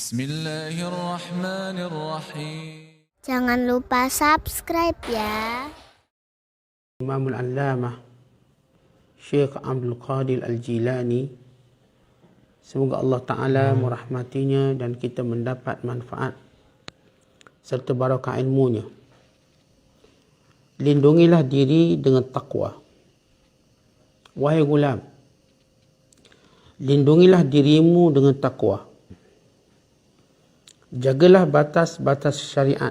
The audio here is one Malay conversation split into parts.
Bismillahirrahmanirrahim. Jangan lupa subscribe ya. Imam Al-Allamah Syekh Abdul Qadir Al-Jilani Semoga Allah Ta'ala merahmatinya dan kita mendapat manfaat serta barakah ilmunya. Lindungilah diri dengan takwa. Wahai gulam, lindungilah dirimu dengan takwa. Jagalah batas-batas syariat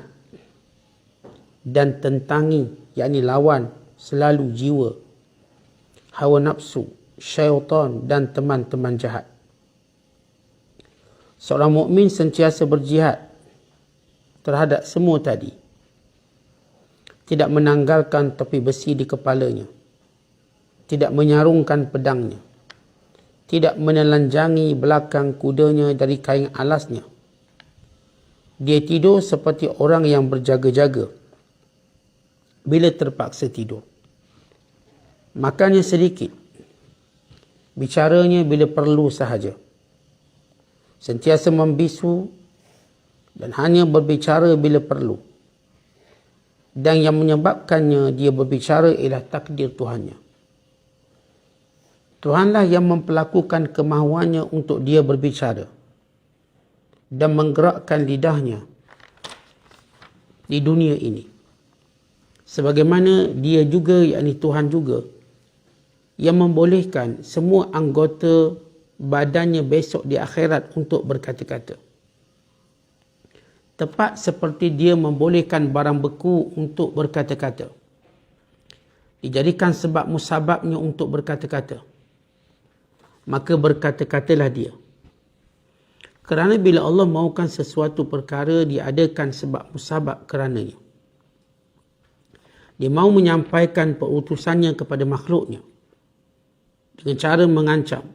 dan tentangi, yakni lawan selalu jiwa, hawa nafsu, syaitan dan teman-teman jahat. Seorang mukmin sentiasa berjihad terhadap semua tadi. Tidak menanggalkan topi besi di kepalanya. Tidak menyarungkan pedangnya. Tidak menelanjangi belakang kudanya dari kain alasnya. Dia tidur seperti orang yang berjaga-jaga bila terpaksa tidur. Makannya sedikit. Bicaranya bila perlu sahaja. Sentiasa membisu dan hanya berbicara bila perlu. Dan yang menyebabkannya dia berbicara ialah takdir Tuhannya. Tuhanlah yang memperlakukan kemahuannya untuk dia berbicara dan menggerakkan lidahnya di dunia ini. Sebagaimana dia juga, yakni Tuhan juga, yang membolehkan semua anggota badannya besok di akhirat untuk berkata-kata. Tepat seperti dia membolehkan barang beku untuk berkata-kata. Dijadikan sebab musababnya untuk berkata-kata. Maka berkata-katalah dia. Kerana bila Allah mahukan sesuatu perkara, diadakan sebab musabab kerananya. Dia mahu menyampaikan perutusannya kepada makhluknya. Dengan cara mengancam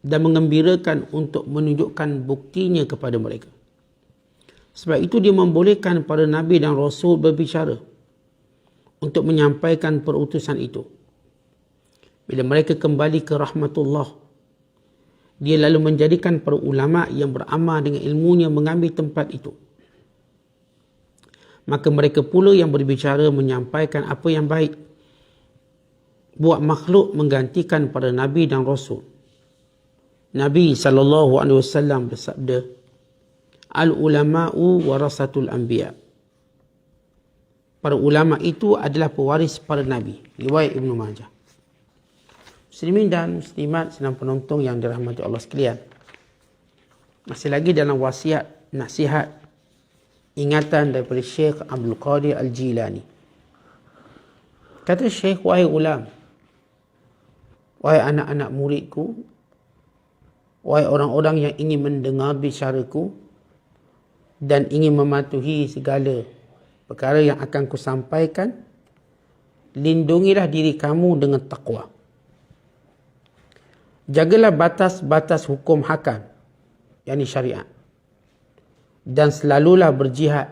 dan mengembirakan untuk menunjukkan buktinya kepada mereka. Sebab itu dia membolehkan para Nabi dan Rasul berbicara untuk menyampaikan perutusan itu. Bila mereka kembali ke rahmatullah, dia lalu menjadikan para ulama yang beramal dengan ilmunya mengambil tempat itu. Maka mereka pula yang berbicara menyampaikan apa yang baik. Buat makhluk menggantikan para Nabi dan Rasul. Nabi SAW bersabda, Al-ulama'u warasatul anbiya. Para ulama itu adalah pewaris para nabi. Riwayat Ibn Majah. Muslimin dan muslimat senang penonton yang dirahmati Allah sekalian. Masih lagi dalam wasiat, nasihat, ingatan daripada Syekh Abdul Qadir Al-Jilani. Kata Syekh, wahai ulam, wahai anak-anak muridku, wahai orang-orang yang ingin mendengar bicaraku, dan ingin mematuhi segala perkara yang akan kusampaikan, lindungilah diri kamu dengan takwa. Jagalah batas-batas hukum hakam, yakni syariat. Dan selalulah berjihad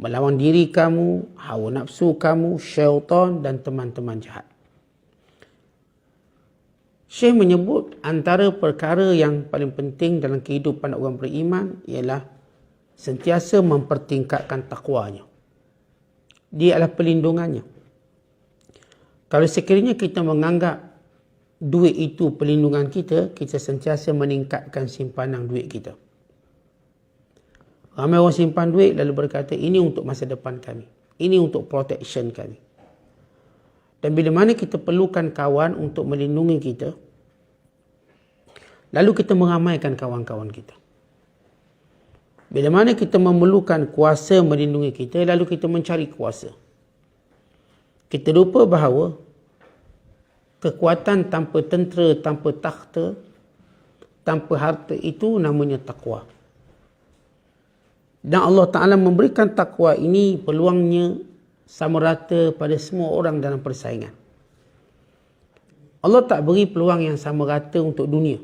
melawan diri kamu, hawa nafsu kamu, syaitan dan teman-teman jahat. Syekh menyebut antara perkara yang paling penting dalam kehidupan orang beriman ialah sentiasa mempertingkatkan takwanya. Dia adalah pelindungannya. Kalau sekiranya kita menganggap duit itu pelindungan kita, kita sentiasa meningkatkan simpanan duit kita. Ramai orang simpan duit lalu berkata, ini untuk masa depan kami. Ini untuk protection kami. Dan bila mana kita perlukan kawan untuk melindungi kita, lalu kita meramaikan kawan-kawan kita. Bila mana kita memerlukan kuasa melindungi kita, lalu kita mencari kuasa. Kita lupa bahawa kekuatan tanpa tentera, tanpa takhta, tanpa harta itu namanya takwa. Dan Allah Ta'ala memberikan takwa ini peluangnya sama rata pada semua orang dalam persaingan. Allah tak beri peluang yang sama rata untuk dunia.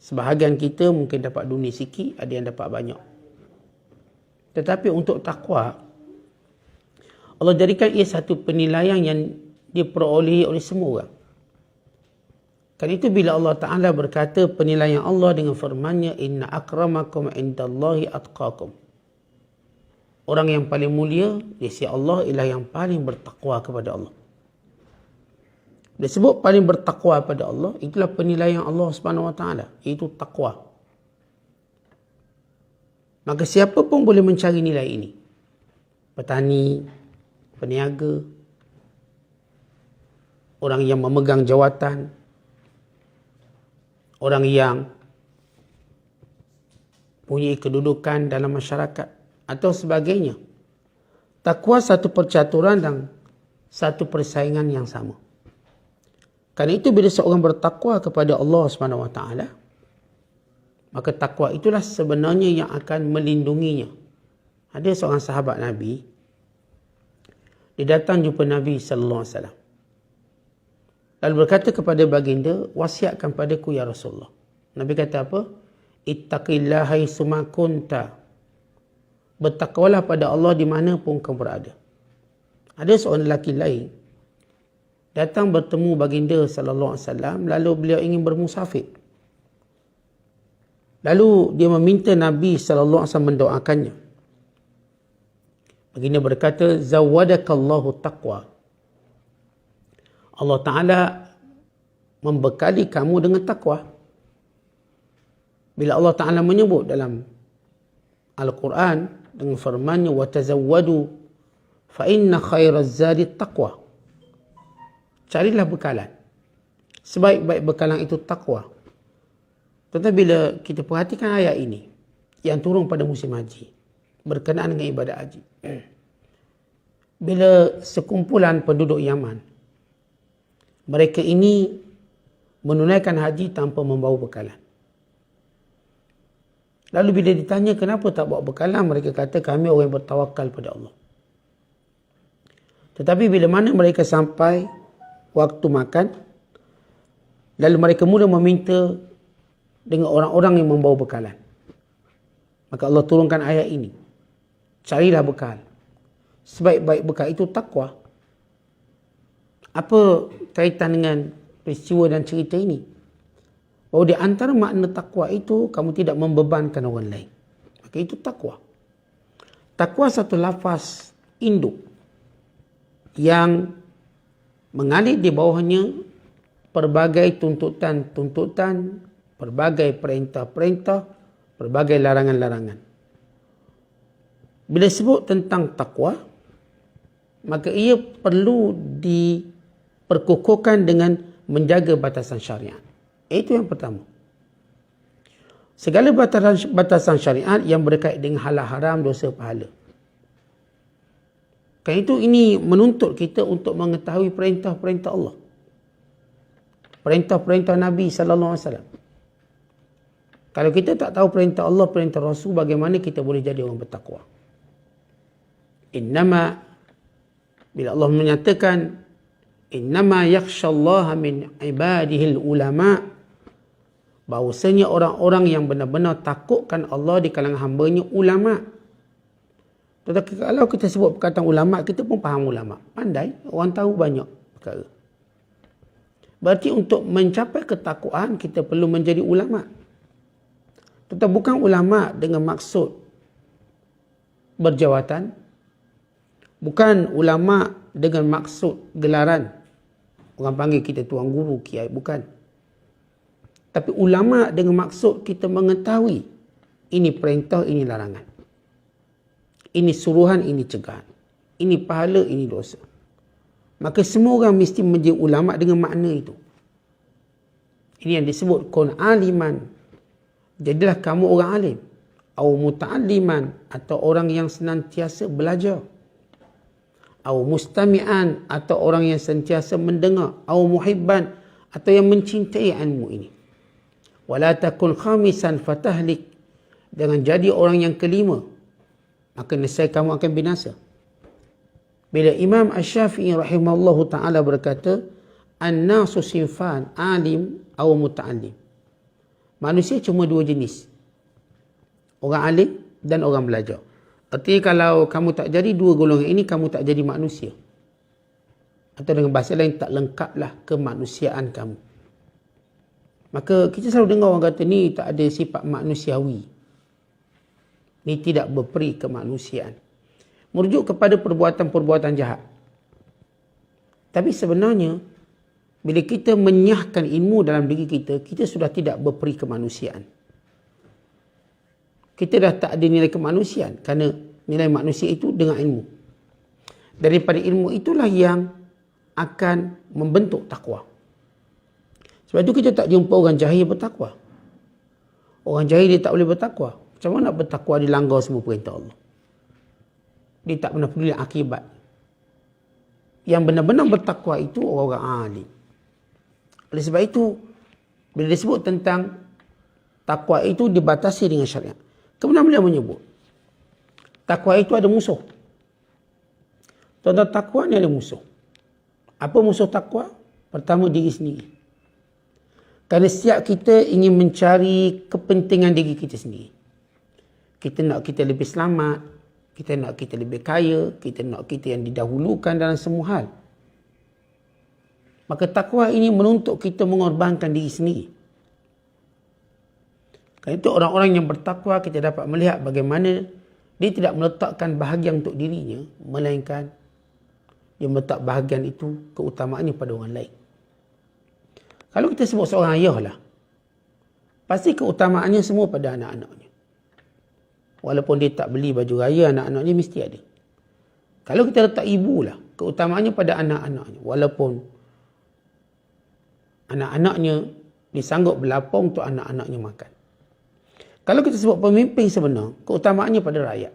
Sebahagian kita mungkin dapat dunia sikit, ada yang dapat banyak. Tetapi untuk takwa, Allah jadikan ia satu penilaian yang diperolehi oleh semua orang. Kan itu bila Allah Ta'ala berkata penilaian Allah dengan firmannya Inna akramakum indallahi atqakum. Orang yang paling mulia di sisi Allah ialah yang paling bertakwa kepada Allah. Disebut paling bertakwa pada Allah, itulah penilaian Allah Subhanahu Wa Taala. Itu takwa. Maka siapa pun boleh mencari nilai ini. Petani, peniaga, orang yang memegang jawatan, orang yang punya kedudukan dalam masyarakat atau sebagainya. Takwa satu percaturan dan satu persaingan yang sama. Karena itu bila seorang bertakwa kepada Allah Subhanahu Wa Taala, maka takwa itulah sebenarnya yang akan melindunginya. Ada seorang sahabat Nabi, dia datang jumpa Nabi sallallahu alaihi wasallam. Lalu berkata kepada baginda, wasiatkan padaku ya Rasulullah. Nabi kata apa? Ittaqillaha haitsuma kunta. Bertakwalah pada Allah di mana pun kau berada. Ada seorang lelaki lain datang bertemu baginda sallallahu alaihi wasallam lalu beliau ingin bermusafir. Lalu dia meminta Nabi sallallahu alaihi wasallam mendoakannya. Baginda berkata zawadakallahu taqwa. Allah Taala membekali kamu dengan takwa. Bila Allah Taala menyebut dalam Al-Quran dengan firman-Nya fa inna khairaz zadi taqwa carilah bekalan. Sebaik-baik bekalan itu takwa. Tetapi bila kita perhatikan ayat ini yang turun pada musim haji berkenaan dengan ibadat haji. Bila sekumpulan penduduk Yaman mereka ini menunaikan haji tanpa membawa bekalan. Lalu bila ditanya kenapa tak bawa bekalan, mereka kata kami orang yang bertawakal pada Allah. Tetapi bila mana mereka sampai waktu makan lalu mereka mula meminta dengan orang-orang yang membawa bekalan. Maka Allah turunkan ayat ini. Carilah bekal. Sebaik-baik bekal itu takwa apa kaitan dengan peristiwa dan cerita ini? Bahawa di antara makna takwa itu kamu tidak membebankan orang lain. Maka itu takwa. Takwa satu lafaz induk yang mengalir di bawahnya pelbagai tuntutan-tuntutan, pelbagai perintah-perintah, pelbagai larangan-larangan. Bila sebut tentang takwa, maka ia perlu diperkukuhkan dengan menjaga batasan syariat. Itu yang pertama. Segala batasan, batasan syariat yang berkait dengan halal haram dosa pahala. Kan itu ini menuntut kita untuk mengetahui perintah-perintah Allah. Perintah-perintah Nabi sallallahu alaihi wasallam. Kalau kita tak tahu perintah Allah, perintah Rasul, bagaimana kita boleh jadi orang bertakwa? Innama bila Allah menyatakan innama yakhshallaha min ibadihi ulama bahwasanya orang-orang yang benar-benar takutkan Allah di kalangan hamba-Nya ulama. Tetapi kalau kita sebut perkataan ulama, kita pun faham ulama. Pandai, orang tahu banyak perkara. Berarti untuk mencapai ketakwaan, kita perlu menjadi ulama. Tetapi bukan ulama dengan maksud berjawatan. Bukan ulama dengan maksud gelaran. Orang panggil kita tuan guru, kiai. Bukan. Tapi ulama dengan maksud kita mengetahui ini perintah, ini larangan. Ini suruhan, ini cegahan. Ini pahala, ini dosa. Maka semua orang mesti menjadi ulama dengan makna itu. Ini yang disebut kun aliman. Jadilah kamu orang alim. Atau muta'aliman. Atau orang yang senantiasa belajar. Atau mustami'an. Atau orang yang senantiasa mendengar. Atau muhibban. Atau yang mencintai ilmu ini. Wala takun khamisan fatahlik. Jangan jadi orang yang kelima maka nescaya kamu akan binasa. Bila Imam Ash-Syafi'i rahimahullahu taala berkata, "An-nasu sinfan, alim atau muta'allim." Manusia cuma dua jenis. Orang alim dan orang belajar. Artinya kalau kamu tak jadi dua golongan ini, kamu tak jadi manusia. Atau dengan bahasa lain, tak lengkaplah kemanusiaan kamu. Maka kita selalu dengar orang kata ni tak ada sifat manusiawi. Ni tidak berperi kemanusiaan. Merujuk kepada perbuatan-perbuatan jahat. Tapi sebenarnya, bila kita menyahkan ilmu dalam diri kita, kita sudah tidak berperi kemanusiaan. Kita dah tak ada nilai kemanusiaan kerana nilai manusia itu dengan ilmu. Daripada ilmu itulah yang akan membentuk takwa. Sebab itu kita tak jumpa orang jahil bertakwa. Orang jahil dia tak boleh bertakwa. Macam mana nak bertakwa dia langgar semua perintah Allah. Dia tak pernah peduli akibat. Yang benar-benar bertakwa itu orang-orang alim. Oleh sebab itu, bila disebut tentang takwa itu dibatasi dengan syariat. Kemudian beliau menyebut, takwa itu ada musuh. Tuan-tuan, takwa ni ada musuh. Apa musuh takwa? Pertama, diri sendiri. Kerana setiap kita ingin mencari kepentingan diri kita sendiri. Kita nak kita lebih selamat, kita nak kita lebih kaya, kita nak kita yang didahulukan dalam semua hal. Maka takwa ini menuntut kita mengorbankan diri sendiri. Kerana itu orang-orang yang bertakwa kita dapat melihat bagaimana dia tidak meletakkan bahagian untuk dirinya, melainkan dia meletak bahagian itu keutamaannya pada orang lain. Kalau kita sebut seorang ayah lah, pasti keutamaannya semua pada anak-anaknya. Walaupun dia tak beli baju raya, anak-anaknya mesti ada. Kalau kita letak ibu lah, keutamaannya pada anak-anaknya. Walaupun anak-anaknya disanggup berlapang untuk anak-anaknya makan. Kalau kita sebut pemimpin sebenar, keutamaannya pada rakyat.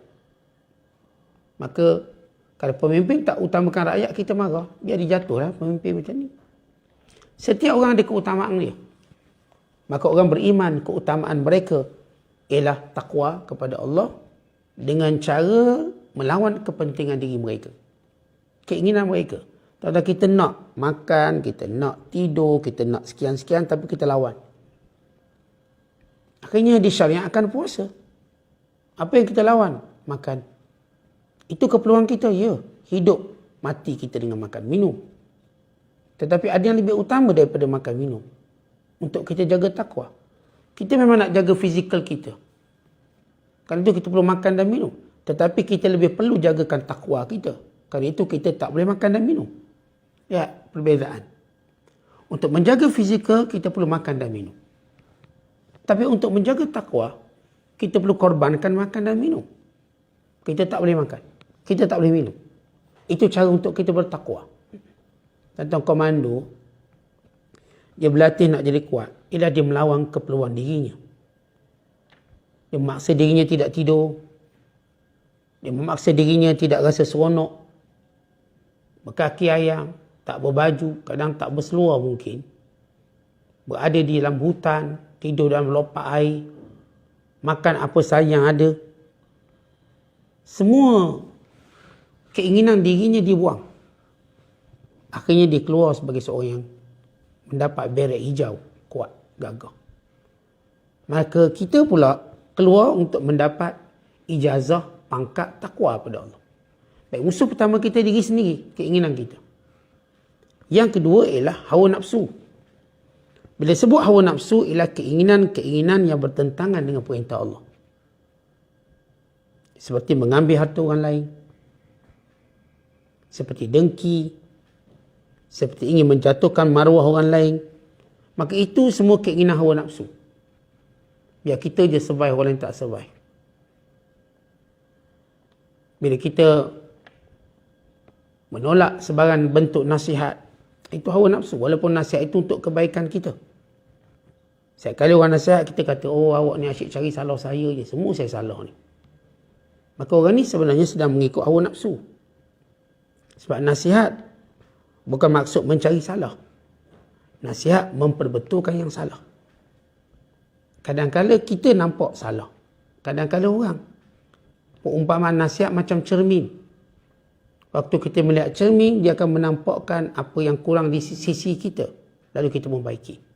Maka kalau pemimpin tak utamakan rakyat, kita marah. Dia dijatuhlah pemimpin macam ni. Setiap orang ada keutamaan dia. Maka orang beriman keutamaan mereka ialah takwa kepada Allah dengan cara melawan kepentingan diri mereka. Keinginan mereka. Tak kita nak makan, kita nak tidur, kita nak sekian-sekian tapi kita lawan. Akhirnya disyariatkan puasa. Apa yang kita lawan? Makan. Itu keperluan kita, ya. Hidup, mati kita dengan makan, minum. Tetapi ada yang lebih utama daripada makan minum. Untuk kita jaga takwa. Kita memang nak jaga fizikal kita. Kerana itu kita perlu makan dan minum. Tetapi kita lebih perlu jagakan takwa kita. Kerana itu kita tak boleh makan dan minum. Ya, perbezaan. Untuk menjaga fizikal, kita perlu makan dan minum. Tapi untuk menjaga takwa, kita perlu korbankan makan dan minum. Kita tak boleh makan. Kita tak boleh minum. Itu cara untuk kita bertakwa tentang komando dia berlatih nak jadi kuat ialah dia melawan keperluan dirinya dia memaksa dirinya tidak tidur dia memaksa dirinya tidak rasa seronok berkaki ayam tak berbaju kadang tak berseluar mungkin berada di dalam hutan tidur dalam lopak air makan apa saja yang ada semua keinginan dirinya dibuang Akhirnya dia keluar sebagai seorang yang mendapat beret hijau, kuat, gagah. Maka kita pula keluar untuk mendapat ijazah pangkat takwa pada Allah. Baik, musuh pertama kita diri sendiri, keinginan kita. Yang kedua ialah hawa nafsu. Bila sebut hawa nafsu ialah keinginan-keinginan yang bertentangan dengan perintah Allah. Seperti mengambil harta orang lain. Seperti dengki, seperti ingin menjatuhkan maruah orang lain. Maka itu semua keinginan hawa nafsu. Biar kita je survive orang lain tak survive. Bila kita menolak sebarang bentuk nasihat itu hawa nafsu. Walaupun nasihat itu untuk kebaikan kita setiap kali orang nasihat kita kata oh awak ni asyik cari salah saya je semua saya salah ni maka orang ni sebenarnya sedang mengikut hawa nafsu sebab nasihat Bukan maksud mencari salah. Nasihat memperbetulkan yang salah. Kadang-kadang kita nampak salah. Kadang-kadang orang. Perumpamaan nasihat macam cermin. Waktu kita melihat cermin, dia akan menampakkan apa yang kurang di sisi kita. Lalu kita membaiki.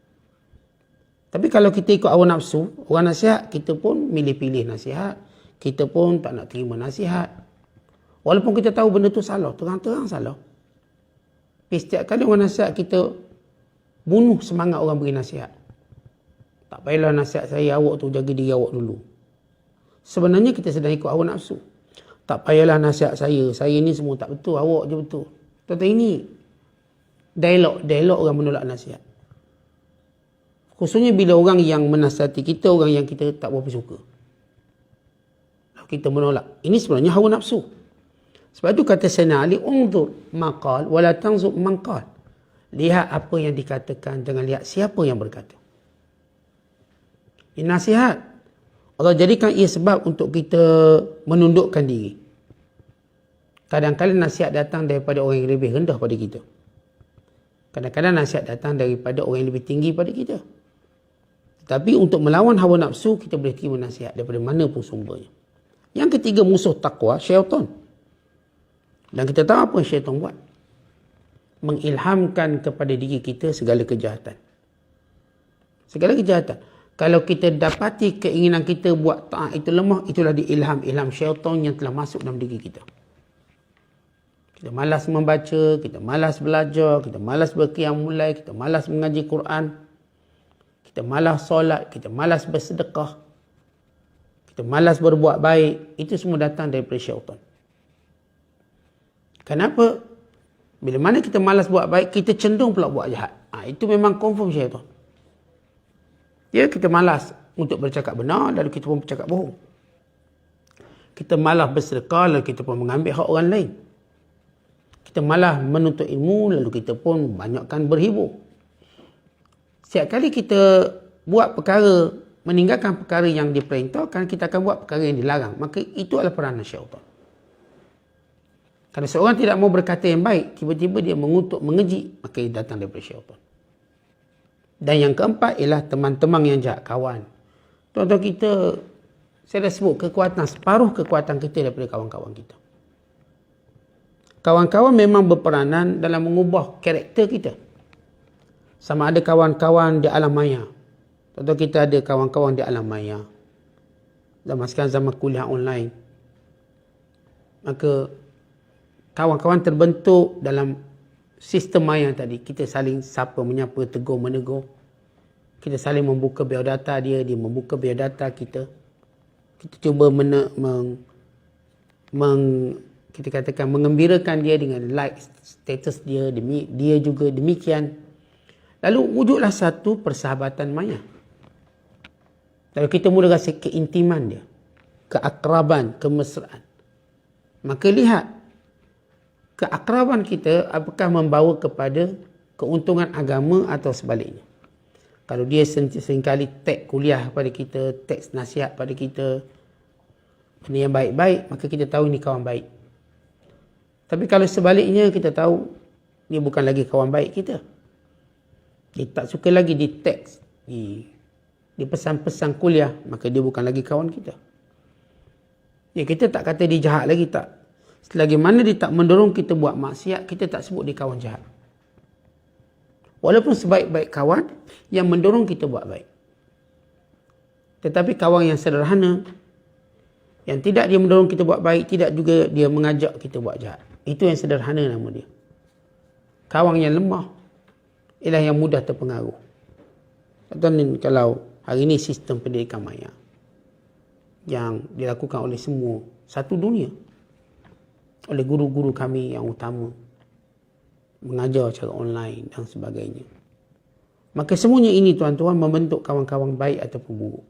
Tapi kalau kita ikut awal nafsu, orang nasihat, kita pun milih-pilih nasihat. Kita pun tak nak terima nasihat. Walaupun kita tahu benda tu salah, terang-terang salah. Tapi setiap kali orang nasihat kita bunuh semangat orang beri nasihat. Tak payahlah nasihat saya awak tu jaga diri awak dulu. Sebenarnya kita sedang ikut hawa nafsu. Tak payahlah nasihat saya. Saya ni semua tak betul. Awak je betul. Tuan-tuan ini dialog. Dialog orang menolak nasihat. Khususnya bila orang yang menasihati kita, orang yang kita tak berapa suka. Lalu kita menolak. Ini sebenarnya hawa nafsu. Sebab itu kata Sayyidina Ali, Undur maqal wala manqal. Lihat apa yang dikatakan, jangan lihat siapa yang berkata. Ini nasihat. Allah jadikan ia sebab untuk kita menundukkan diri. Kadang-kadang nasihat datang daripada orang yang lebih rendah pada kita. Kadang-kadang nasihat datang daripada orang yang lebih tinggi pada kita. Tapi untuk melawan hawa nafsu, kita boleh terima nasihat daripada mana pun sumbernya. Yang ketiga musuh takwa, syaitan. Dan kita tahu apa syaitan buat. Mengilhamkan kepada diri kita segala kejahatan. Segala kejahatan. Kalau kita dapati keinginan kita buat taat itu lemah, itulah diilham. Ilham syaitan yang telah masuk dalam diri kita. Kita malas membaca, kita malas belajar, kita malas berkiam mulai, kita malas mengaji Quran. Kita malas solat, kita malas bersedekah. Kita malas berbuat baik. Itu semua datang daripada syaitan. Kenapa? Bila mana kita malas buat baik, kita cenderung pula buat jahat. Ha, itu memang confirm syaitan. Ya, kita malas untuk bercakap benar, lalu kita pun bercakap bohong. Kita malas bersedekah, lalu kita pun mengambil hak orang lain. Kita malas menuntut ilmu, lalu kita pun banyakkan berhibur. Setiap kali kita buat perkara, meninggalkan perkara yang diperintahkan, kita akan buat perkara yang dilarang. Maka itu adalah peranan syaitan. Kalau seorang tidak mau berkata yang baik, tiba-tiba dia mengutuk, mengejik, maka ia datang daripada syaitan. Dan yang keempat ialah teman-teman yang jahat, kawan. Tuan-tuan kita, saya dah sebut kekuatan, separuh kekuatan kita daripada kawan-kawan kita. Kawan-kawan memang berperanan dalam mengubah karakter kita. Sama ada kawan-kawan di alam maya. Tuan-tuan kita ada kawan-kawan di alam maya. Zaman sekarang zaman kuliah online. Maka kawan-kawan terbentuk dalam sistem maya tadi kita saling sapa menyapa tegur menegur kita saling membuka biodata dia dia membuka biodata kita kita cuba mena, meng, meng, kita katakan mengembirakan dia dengan like status dia demi dia juga demikian lalu wujudlah satu persahabatan maya lalu kita mula rasa keintiman dia keakraban kemesraan maka lihat keakraban kita apakah membawa kepada keuntungan agama atau sebaliknya. Kalau dia seringkali tag kuliah pada kita, teks nasihat pada kita, ini yang baik-baik, maka kita tahu ini kawan baik. Tapi kalau sebaliknya kita tahu, ini bukan lagi kawan baik kita. Dia tak suka lagi di teks, di, di pesan-pesan kuliah, maka dia bukan lagi kawan kita. Ya, kita tak kata dia jahat lagi, tak. Selagi mana dia tak mendorong kita buat maksiat, kita tak sebut dia kawan jahat. Walaupun sebaik-baik kawan yang mendorong kita buat baik. Tetapi kawan yang sederhana, yang tidak dia mendorong kita buat baik, tidak juga dia mengajak kita buat jahat. Itu yang sederhana nama dia. Kawan yang lemah, ialah yang mudah terpengaruh. Dan kalau hari ini sistem pendidikan maya yang dilakukan oleh semua satu dunia oleh guru-guru kami yang utama mengajar secara online dan sebagainya. Maka semuanya ini tuan-tuan membentuk kawan-kawan baik ataupun buruk.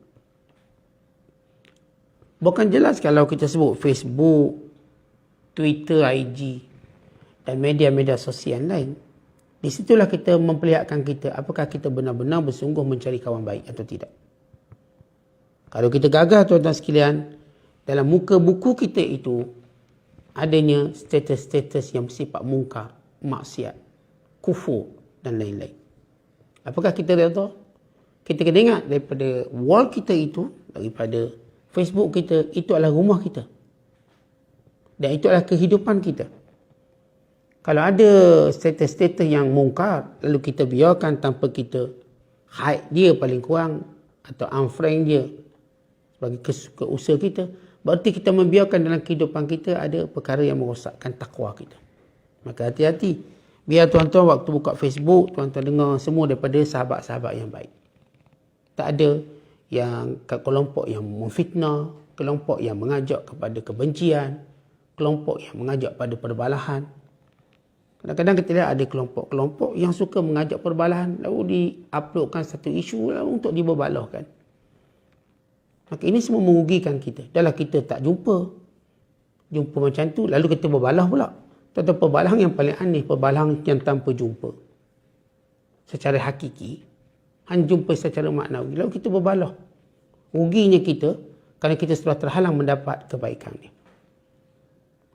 Bukan jelas kalau kita sebut Facebook, Twitter, IG dan media-media sosial lain. Di situlah kita memperlihatkan kita apakah kita benar-benar bersungguh mencari kawan baik atau tidak. Kalau kita gagah tuan-tuan sekalian, dalam muka buku kita itu adanya status-status yang bersifat mungkar, maksiat, kufur dan lain-lain. Apakah kita redha? Kita kena ingat daripada wall kita itu, daripada Facebook kita, itu adalah rumah kita. Dan itu adalah kehidupan kita. Kalau ada status-status yang mungkar, lalu kita biarkan tanpa kita hide dia paling kurang atau unfriend dia sebagai kesuka usaha kita, Berarti kita membiarkan dalam kehidupan kita ada perkara yang merosakkan takwa kita. Maka hati-hati. Biar tuan-tuan waktu buka Facebook, tuan-tuan dengar semua daripada sahabat-sahabat yang baik. Tak ada yang kelompok yang memfitnah, kelompok yang mengajak kepada kebencian, kelompok yang mengajak pada perbalahan. Kadang-kadang kita lihat ada kelompok-kelompok yang suka mengajak perbalahan lalu diuploadkan satu isu lalu untuk diberbalahkan. Maka ini semua merugikan kita. Dalam kita tak jumpa, jumpa macam tu lalu kita berbalah pula. Tentang perbalahan yang paling aneh, perbalahan yang tanpa jumpa. Secara hakiki, hanya jumpa secara maknawi. Lalu kita berbalah. Ruginya kita kerana kita sudah terhalang mendapat kebaikan ni.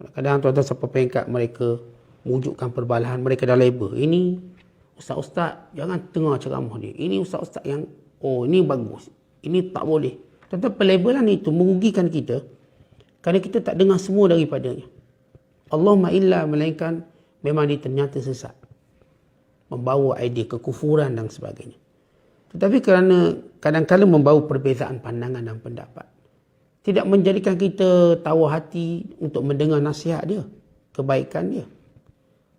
Kadang-kadang tuan-tuan siapa peringkat mereka wujudkan perbalahan mereka dah label. Ini ustaz-ustaz jangan tengah ceramah dia. Ini ustaz-ustaz yang oh ini bagus. Ini tak boleh. Tetapi pelabelan itu merugikan kita kerana kita tak dengar semua daripadanya. Allahumma illa melainkan memang dia ternyata sesat. Membawa idea kekufuran dan sebagainya. Tetapi kerana kadang-kadang membawa perbezaan pandangan dan pendapat. Tidak menjadikan kita tahu hati untuk mendengar nasihat dia. Kebaikan dia.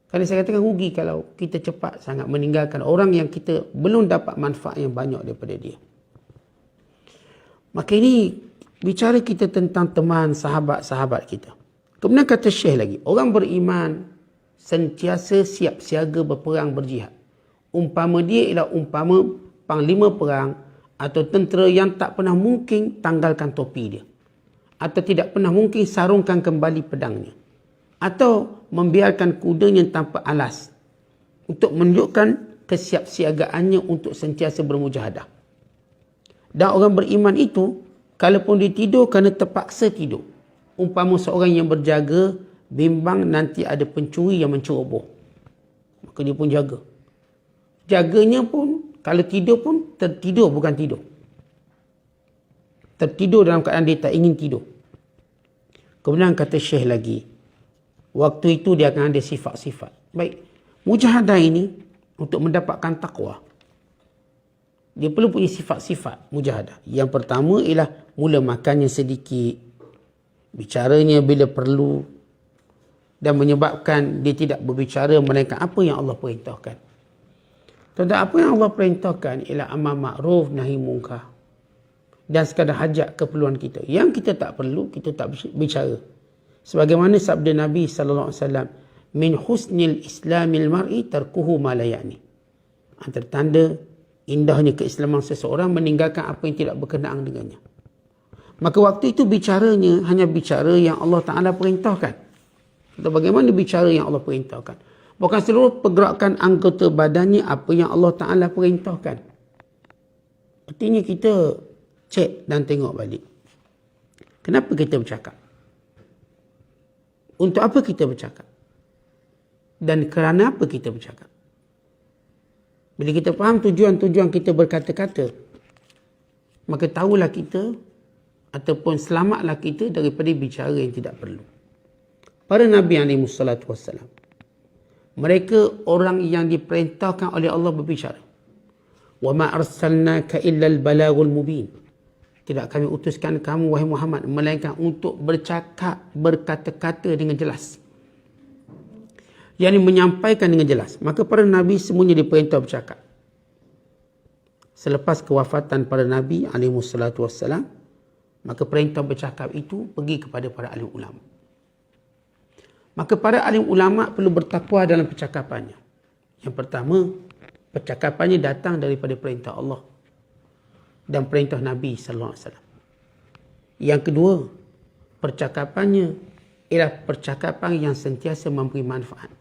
Kerana saya katakan rugi kalau kita cepat sangat meninggalkan orang yang kita belum dapat manfaat yang banyak daripada dia. Maka ini bicara kita tentang teman sahabat-sahabat kita. Kemudian kata Syekh lagi, orang beriman sentiasa siap siaga berperang berjihad. Umpama dia ialah umpama panglima perang atau tentera yang tak pernah mungkin tanggalkan topi dia. Atau tidak pernah mungkin sarungkan kembali pedangnya. Atau membiarkan kudanya tanpa alas. Untuk menunjukkan kesiapsiagaannya untuk sentiasa bermujahadah. Dan orang beriman itu, kalaupun dia tidur, kerana terpaksa tidur umpama seorang yang berjaga bimbang nanti ada pencuri yang menceroboh maka dia pun jaga jaganya pun kalau tidur pun tertidur bukan tidur tertidur dalam keadaan dia tak ingin tidur kemudian kata syekh lagi waktu itu dia akan ada sifat-sifat baik mujahadah ini untuk mendapatkan takwa dia perlu punya sifat-sifat mujahadah yang pertama ialah mula makannya sedikit bicaranya bila perlu dan menyebabkan dia tidak berbicara melainkan apa yang Allah perintahkan. Tentang apa yang Allah perintahkan ialah amal makruf nahi munkar. Dan sekadar hajat keperluan kita. Yang kita tak perlu, kita tak bicara. Sebagaimana sabda Nabi sallallahu alaihi wasallam, min husnil islamil mar'i tarkuhu ma la ya'ni. Antara tanda indahnya keislaman seseorang meninggalkan apa yang tidak berkenaan dengannya. Maka waktu itu bicaranya hanya bicara yang Allah Ta'ala perintahkan. Atau bagaimana bicara yang Allah perintahkan. Bukan seluruh pergerakan anggota badannya apa yang Allah Ta'ala perintahkan. Artinya kita cek dan tengok balik. Kenapa kita bercakap? Untuk apa kita bercakap? Dan kerana apa kita bercakap? Bila kita faham tujuan-tujuan kita berkata-kata, maka tahulah kita ataupun selamatlah kita daripada bicara yang tidak perlu. Para Nabi alaihi salatu wassalam. Mereka orang yang diperintahkan oleh Allah berbicara. Wa ma arsalnaka illa al-balaghul mubin. Tidak kami utuskan kamu wahai Muhammad melainkan untuk bercakap berkata-kata dengan jelas. Yang menyampaikan dengan jelas. Maka para nabi semuanya diperintah bercakap. Selepas kewafatan para nabi alaihi salatu wassalam, Maka perintah bercakap itu pergi kepada para alim ulama. Maka para alim ulama perlu bertakwa dalam percakapannya. Yang pertama, percakapannya datang daripada perintah Allah dan perintah Nabi sallallahu alaihi wasallam. Yang kedua, percakapannya ialah percakapan yang sentiasa memberi manfaat.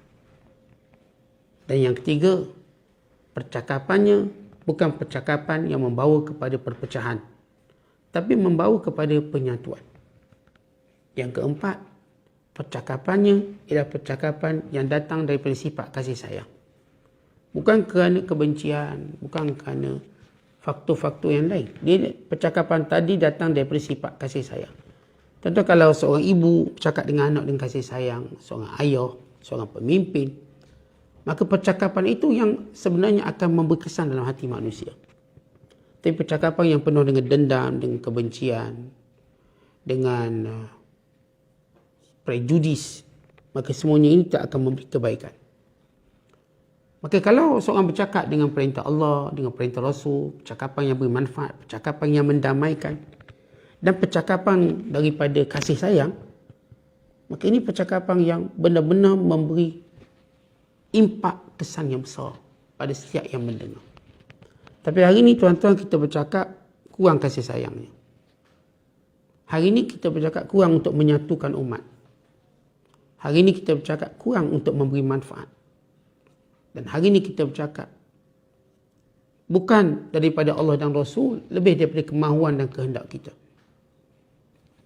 Dan yang ketiga, percakapannya bukan percakapan yang membawa kepada perpecahan tapi membawa kepada penyatuan. Yang keempat, percakapannya ialah percakapan yang datang daripada sifat kasih sayang. Bukan kerana kebencian, bukan kerana faktor-faktor yang lain. Dia percakapan tadi datang daripada sifat kasih sayang. Tentu kalau seorang ibu bercakap dengan anak dengan kasih sayang, seorang ayah, seorang pemimpin, maka percakapan itu yang sebenarnya akan memberi kesan dalam hati manusia. Tapi percakapan yang penuh dengan dendam, dengan kebencian, dengan uh, prejudis, maka semuanya ini tak akan memberi kebaikan. Maka kalau seorang bercakap dengan perintah Allah, dengan perintah Rasul, percakapan yang bermanfaat, percakapan yang mendamaikan, dan percakapan daripada kasih sayang, maka ini percakapan yang benar-benar memberi impak kesan yang besar pada setiap yang mendengar. Tapi hari ini tuan-tuan kita bercakap kurang kasih sayangnya. Hari ini kita bercakap kurang untuk menyatukan umat. Hari ini kita bercakap kurang untuk memberi manfaat. Dan hari ini kita bercakap bukan daripada Allah dan Rasul, lebih daripada kemahuan dan kehendak kita.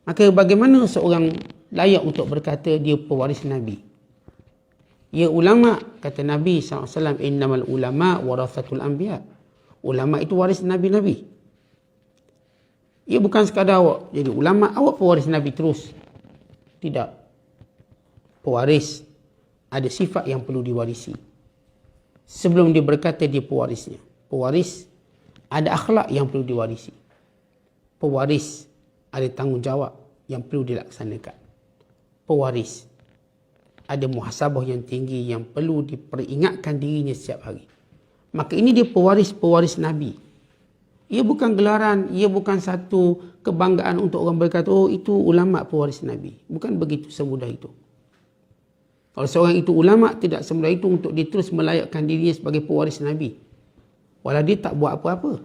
Maka bagaimana seorang layak untuk berkata dia pewaris Nabi? Ya ulama, kata Nabi SAW, innamal ulama warathatul anbiya. Ulama itu waris Nabi-Nabi. Ia bukan sekadar awak jadi ulama, awak pewaris Nabi terus. Tidak. Pewaris ada sifat yang perlu diwarisi sebelum dia berkata dia pewarisnya. Pewaris ada akhlak yang perlu diwarisi. Pewaris ada tanggungjawab yang perlu dilaksanakan. Pewaris ada muhasabah yang tinggi yang perlu diperingatkan dirinya setiap hari. Maka ini dia pewaris-pewaris Nabi. Ia bukan gelaran, ia bukan satu kebanggaan untuk orang berkata, oh itu ulama pewaris Nabi. Bukan begitu semudah itu. Kalau seorang itu ulama tidak semudah itu untuk dia terus melayakkan dirinya sebagai pewaris Nabi. Walau dia tak buat apa-apa.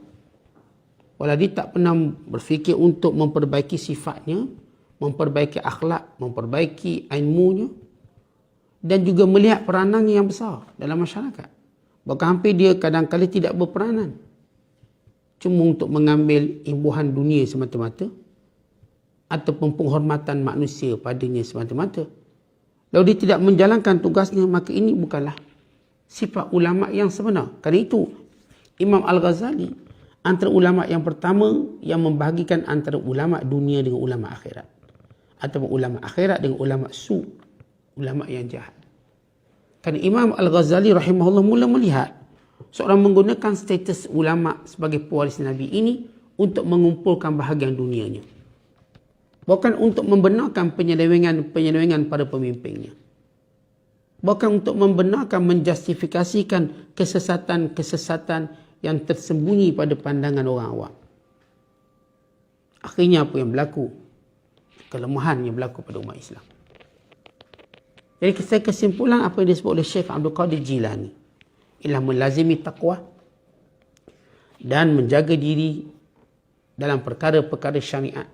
Walau dia tak pernah berfikir untuk memperbaiki sifatnya, memperbaiki akhlak, memperbaiki ilmunya dan juga melihat peranannya yang besar dalam masyarakat. Bahkan hampir dia kadang-kadang tidak berperanan. Cuma untuk mengambil imbuhan dunia semata-mata ataupun penghormatan manusia padanya semata-mata. Kalau dia tidak menjalankan tugasnya, maka ini bukanlah sifat ulama yang sebenar. Kerana itu, Imam Al-Ghazali antara ulama yang pertama yang membahagikan antara ulama dunia dengan ulama akhirat. Atau ulama akhirat dengan ulama su, ulama yang jahat. Kerana Imam Al-Ghazali rahimahullah mula melihat seorang menggunakan status ulama sebagai pewaris Nabi ini untuk mengumpulkan bahagian dunianya bukan untuk membenarkan penyelewengan-penyelewengan pada pemimpinnya. Bukan untuk membenarkan, menjustifikasikan kesesatan-kesesatan yang tersembunyi pada pandangan orang awam. Akhirnya apa yang berlaku? Kelemahan yang berlaku pada umat Islam. Jadi saya kesimpulan apa yang disebut oleh Syekh Abdul Qadir Jilani. Ialah melazimi taqwa dan menjaga diri dalam perkara-perkara syariat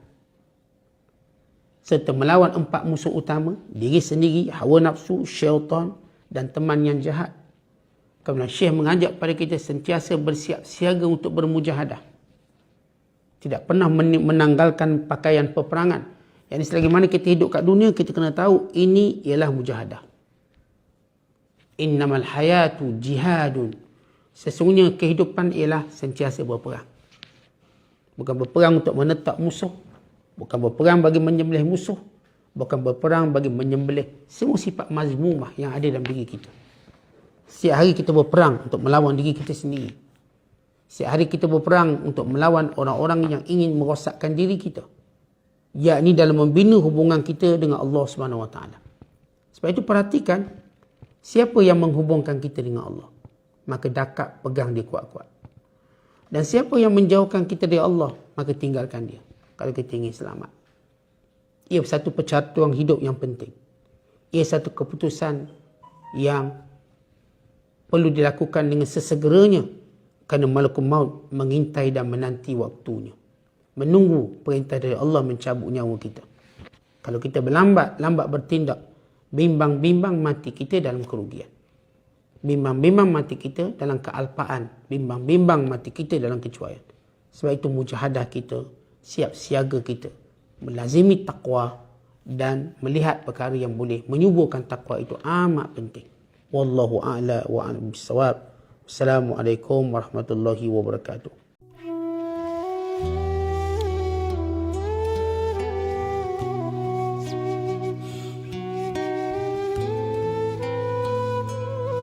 serta melawan empat musuh utama, diri sendiri, hawa nafsu, syaitan dan teman yang jahat. Kerana Syekh mengajak pada kita sentiasa bersiap siaga untuk bermujahadah. Tidak pernah menanggalkan pakaian peperangan. Yang selagi mana kita hidup kat dunia, kita kena tahu ini ialah mujahadah. Innamal hayatu jihadun. Sesungguhnya kehidupan ialah sentiasa berperang. Bukan berperang untuk menetap musuh, Bukan berperang bagi menyembelih musuh. Bukan berperang bagi menyembelih semua sifat mazmumah yang ada dalam diri kita. Setiap hari kita berperang untuk melawan diri kita sendiri. Setiap hari kita berperang untuk melawan orang-orang yang ingin merosakkan diri kita. Yakni dalam membina hubungan kita dengan Allah Taala. Sebab itu perhatikan siapa yang menghubungkan kita dengan Allah. Maka dakap pegang dia kuat-kuat. Dan siapa yang menjauhkan kita dari Allah, maka tinggalkan dia kalau kita ingin selamat. Ia satu percatuan hidup yang penting. Ia satu keputusan yang perlu dilakukan dengan sesegeranya kerana malakul maut mengintai dan menanti waktunya. Menunggu perintah dari Allah mencabut nyawa kita. Kalau kita berlambat, lambat bertindak, bimbang-bimbang mati kita dalam kerugian. Bimbang-bimbang mati kita dalam kealpaan. Bimbang-bimbang mati kita dalam kecuaian. Sebab itu mujahadah kita siap siaga kita melazimi takwa dan melihat perkara yang boleh menyuburkan takwa itu amat penting. Wallahu a'la wa a'lam bissawab. Assalamualaikum warahmatullahi wabarakatuh